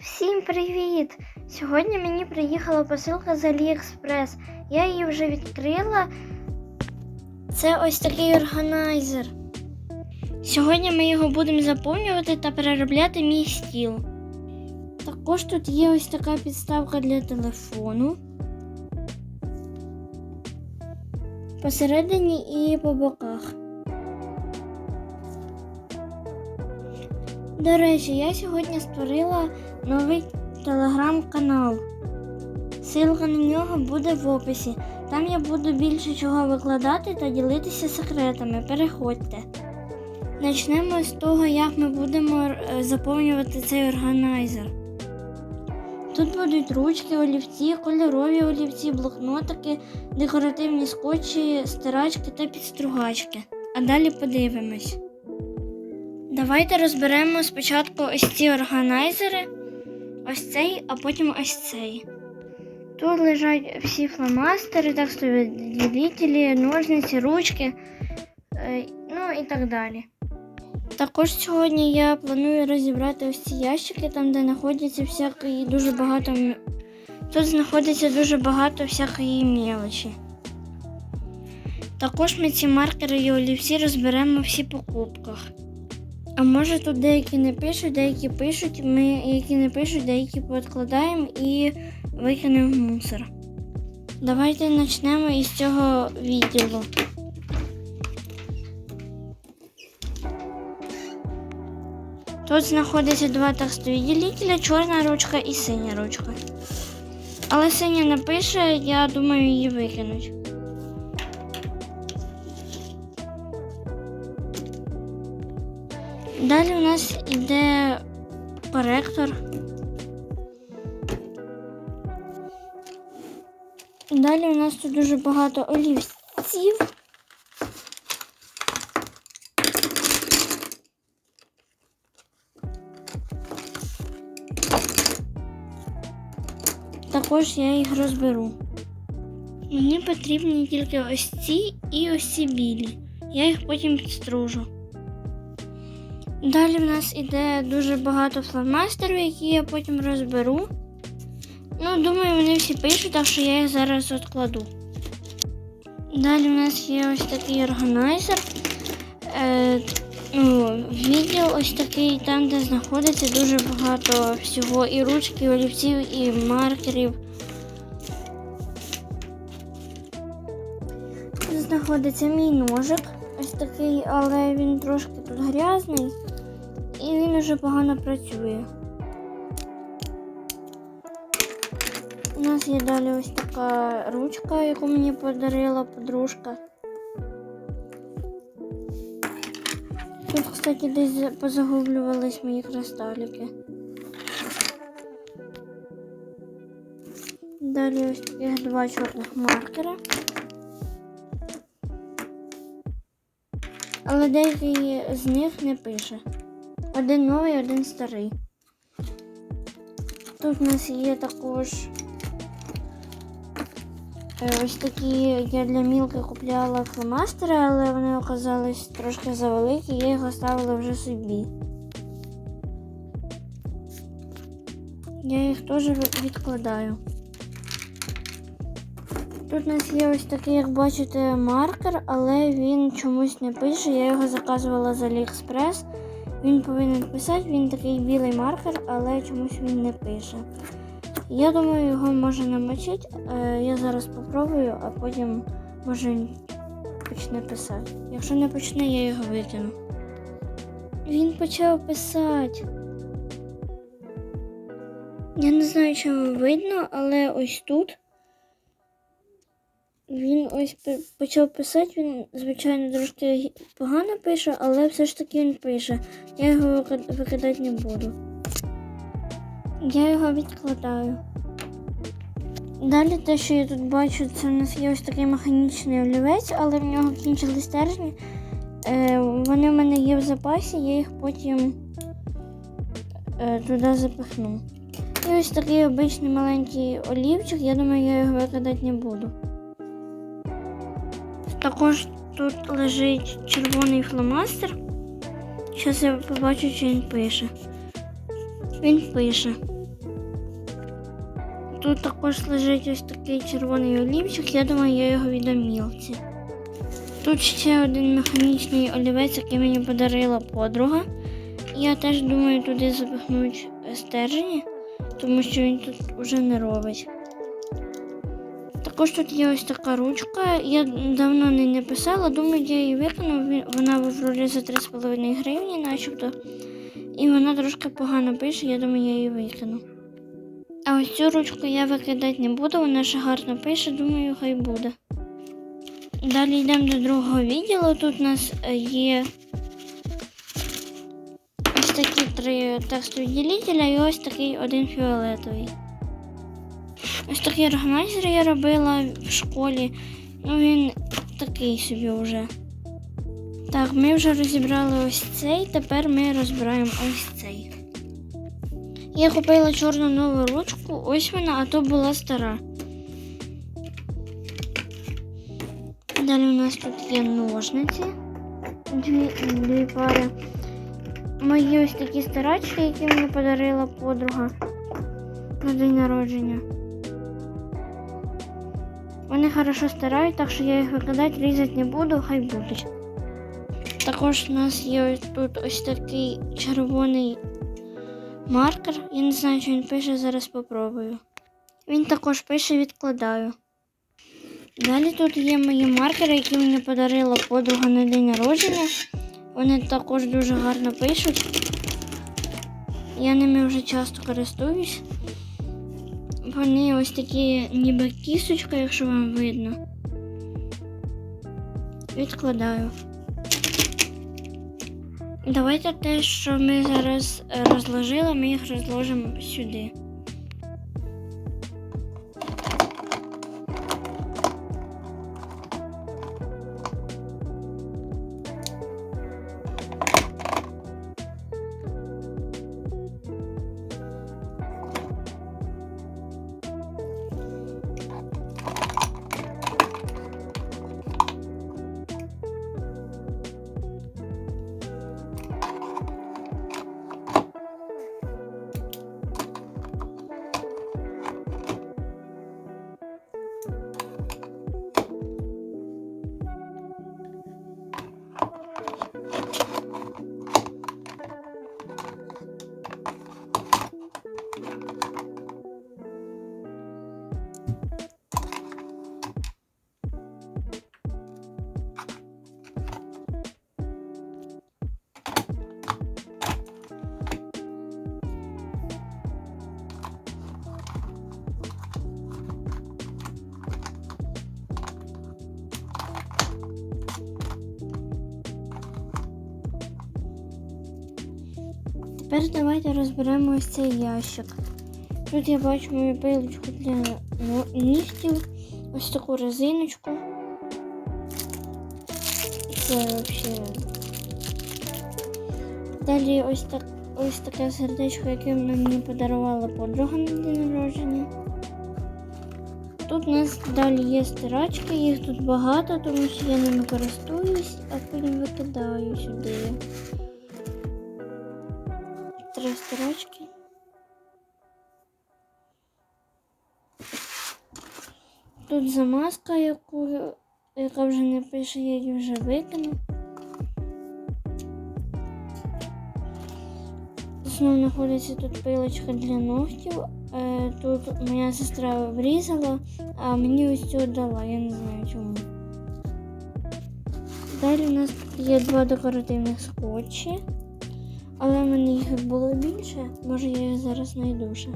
Всім привіт! Сьогодні мені приїхала посилка з AliExpress. Я її вже відкрила. Це ось такий органайзер. Сьогодні ми його будемо заповнювати та переробляти мій стіл. Також тут є ось така підставка для телефону. Посередині і по боках. До речі, я сьогодні створила новий телеграм-канал. Ссылка на нього буде в описі. Там я буду більше чого викладати та ділитися секретами. Переходьте. Почнемо з того, як ми будемо е, заповнювати цей органайзер. Тут будуть ручки, олівці, кольорові олівці, блокнотики, декоративні скотчі, стирачки та підстругачки. А далі подивимось. Давайте розберемо спочатку ось ці органайзери, ось цей, а потім ось цей. Тут лежать всі фломастери, так ділителі, ножниці, ручки, е, ну і так далі. Також сьогодні я планую розібрати ось ці ящики, там де знаходиться всякої дуже багато. Тут знаходиться дуже багато всякої мелочі. Також ми ці маркери і олівці розберемо всі по кубках. А може тут деякі не пишуть, деякі пишуть, ми які не пишуть, деякі подкладаємо і викинемо в мусор. Давайте почнемо із цього відділу. Тут знаходиться два текстові ділителя, чорна ручка і синя ручка. Але синя не пише, я думаю, її викинуть. Далі у нас йде коректор. Далі у нас тут дуже багато олівців. Також я їх розберу. Мені потрібні тільки ось ці і ось ці білі. Я їх потім підстружу. Далі в нас іде дуже багато фломастерів, які я потім розберу. Ну, думаю, вони всі пишуть, так що я їх зараз відкладу. Далі в нас є ось такий органайзер. Е, ну, відділ ось такий, там, де знаходиться дуже багато всього. І ручки, і олівців, і маркерів. Тут знаходиться мій ножик. Ось такий, але він трошки тут грязний і він уже погано працює. У нас є далі ось така ручка, яку мені подарила подружка. Тут, кстати, десь позагублювались мої кристалики. Далі ось таких два чорних маркера. Але деякий з них не пише. Один новий, один старий. Тут у нас є також е, ось такі, я для мілки купляла фломастери, але вони оказались трошки завеликі, я їх оставила вже собі. Я їх теж відкладаю. Тут у нас є ось такий, як бачите, маркер, але він чомусь не пише. Я його заказувала з AliExpress. Він повинен писати, він такий білий маркер, але чомусь він не пише. Я думаю, його можна намочити. Е, Я зараз спробую, а потім може почне писати. Якщо не почне, я його викину. Він почав писати. Я не знаю, вам видно, але ось тут. Він ось почав писати, він, звичайно, трошки погано пише, але все ж таки він пише. Я його викидати не буду. Я його відкладаю. Далі те, що я тут бачу, це у нас є ось такий механічний олівець, але в нього кінчились стержні. Е, вони в мене є в запасі, я їх потім е, туди запихну. І ось такий обичний маленький олівчик, я думаю, я його викидати не буду. Також тут лежить червоний фломастер. Зараз я побачу, чи він пише. Він пише. Тут також лежить ось такий червоний олівчик, я думаю, я його від Амілці. Тут ще один механічний олівець, який мені подарила подруга. Я теж думаю туди запихнуть стержені, тому що він тут вже не робить. Також тут є ось така ручка. Я давно не написала, думаю, я її викину. Вона в ролі за 3,5 гривні, начебто. І вона трошки погано пише, я думаю, я її викину. А ось цю ручку я викидати не буду, вона ще гарно пише, думаю, хай буде. Далі йдемо до другого відділу. Тут у нас е, є ось такі три текстові ділителя і ось такий один фіолетовий. Такий органайзер я робила в школі. Ну він такий собі вже. Так, ми вже розібрали ось цей, тепер ми розбираємо ось цей. Я купила чорну нову ручку, ось вона, а то була стара. Далі у нас тут є ножниці. Дві, дві пари. Мої ось такі старачки, які мені подарила подруга на день народження. Вони хорошо старають, так що я їх викидати, різати не буду, хай будуть. Також у нас є тут ось такий червоний маркер. Я не знаю, що він пише, зараз попробую. Він також пише відкладаю. Далі тут є мої маркери, які мені подарила подруга на день народження. Вони також дуже гарно пишуть. Я ними вже часто користуюсь. Вони ось такі ніби кісточка, якщо вам видно. Відкладаю. Давайте те, що ми зараз розложили, ми їх розложимо сюди. Тепер давайте розберемо ось цей ящик. Тут я бачу мою пилочку для ну- нігтів, ось таку резиночку. Це взагалі. Далі ось так ось таке сердечко, яке мені подарувала подруга на день народження. Тут у нас далі є стирачки, їх тут багато, тому що я ними користуюсь, а потім викидаю сюди. Стирачки. Тут замазка, яку, яка вже не пише, я її вже викину. Знову знаходиться тут пилочка для ногтів. Е, Тут моя сестра обрізала, а мені ось цю дала, я не знаю чому. Далі у нас є два декоративних скотчі. Але в мене їх було більше. Може я їх зараз знайду ще.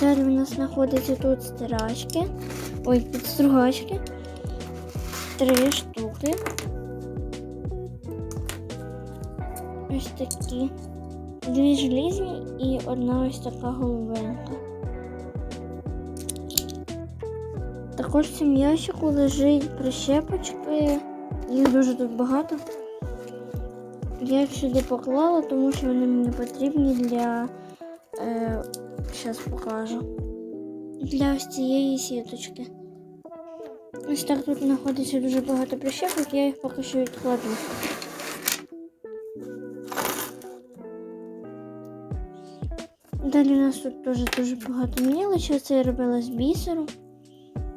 Далі у нас знаходяться тут стирачки. Ой, підстругачки. Три штуки. Ось такі. Дві желізні і одна ось така голубенька. Також в цьому ящику лежить прищепочки. Їх дуже тут багато. Я їх сюди поклала, тому що вони мені потрібні для. Е, покажу. Для ось цієї сіточки. Ось так тут знаходиться дуже багато прищепок, я їх поки що відкладу. Далі у нас тут теж дуже багато мілочі. Це я робила з бісеру.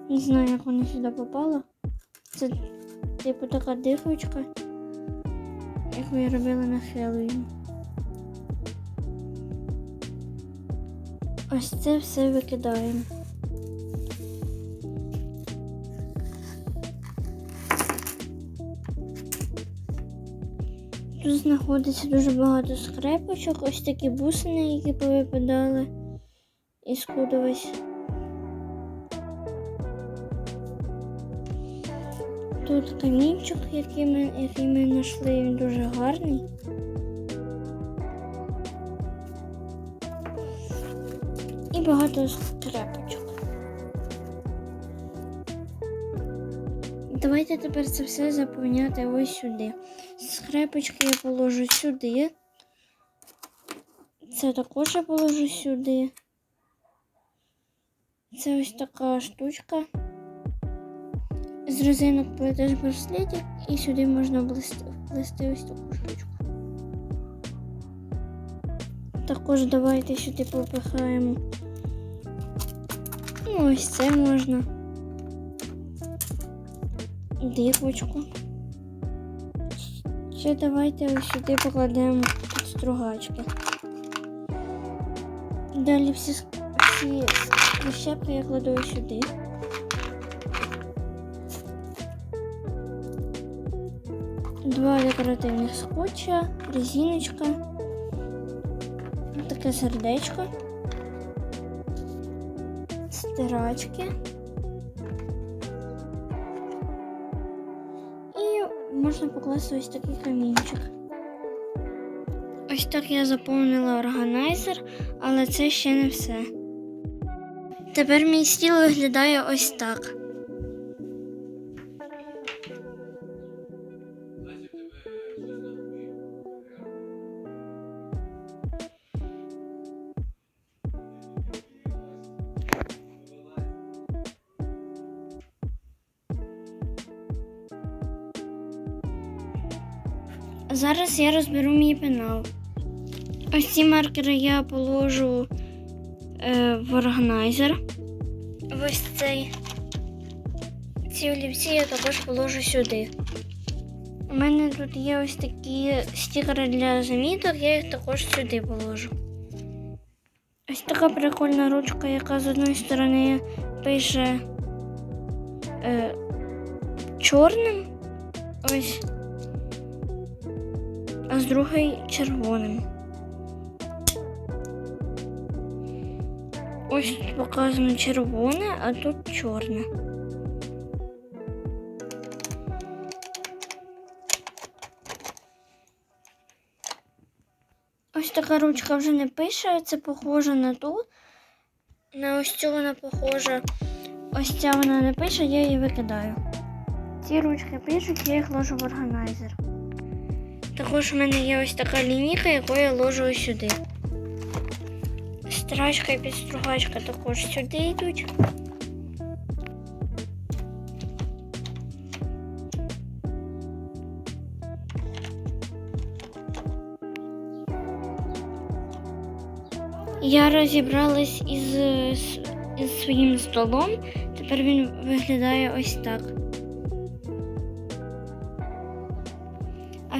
Не знаю, як вона сюди попала. Це типу така дихочка, яку я робила на Хеллоуін. Ось це все викидаємо. Тут знаходиться дуже багато скрепочок, ось такі бусини, які повипадали із кудовись. Тут камінчик, який ми, який ми знайшли, він дуже гарний. І багато скрепочок. Давайте тепер це все заповняти ось сюди. Скрепочки я положу сюди. Це також я положу сюди. Це ось така штучка. Резинок плетеш браслетик і сюди можна вплести ось таку штучку. Також давайте сюди попихаємо. Ну, ось це можна. Дикочку. Ще давайте ось сюди покладемо тут стругачки. Далі всі, всі прищепки я кладу сюди. Два декоративних скотча, резиночка, таке сердечко, стирачки. І можна покласти ось такий камінчик. Ось так я заповнила органайзер, але це ще не все. Тепер мій стіл виглядає ось так. Зараз я розберу мій пенал. Ось ці маркери я положу е, в органайзер. Ось цей. Ці олівці я також положу сюди. У мене тут є ось такі стікери для заміток, я їх також сюди положу. Ось така прикольна ручка, яка з одної сторони пише е, чорним. Ось а з другої червоним. Ось тут показано червоне, а тут чорне. Ось така ручка вже не пише, це похоже на ту. На ось цю вона похожа. Ось ця вона не пише, я її викидаю. Ці ручки пишуть, я їх ложу в органайзер. Також у мене є ось така лінійка, яку я ложу ось сюди. Страчка і підстругачка також сюди йдуть. Я розібралась із, із своїм столом. Тепер він виглядає ось так.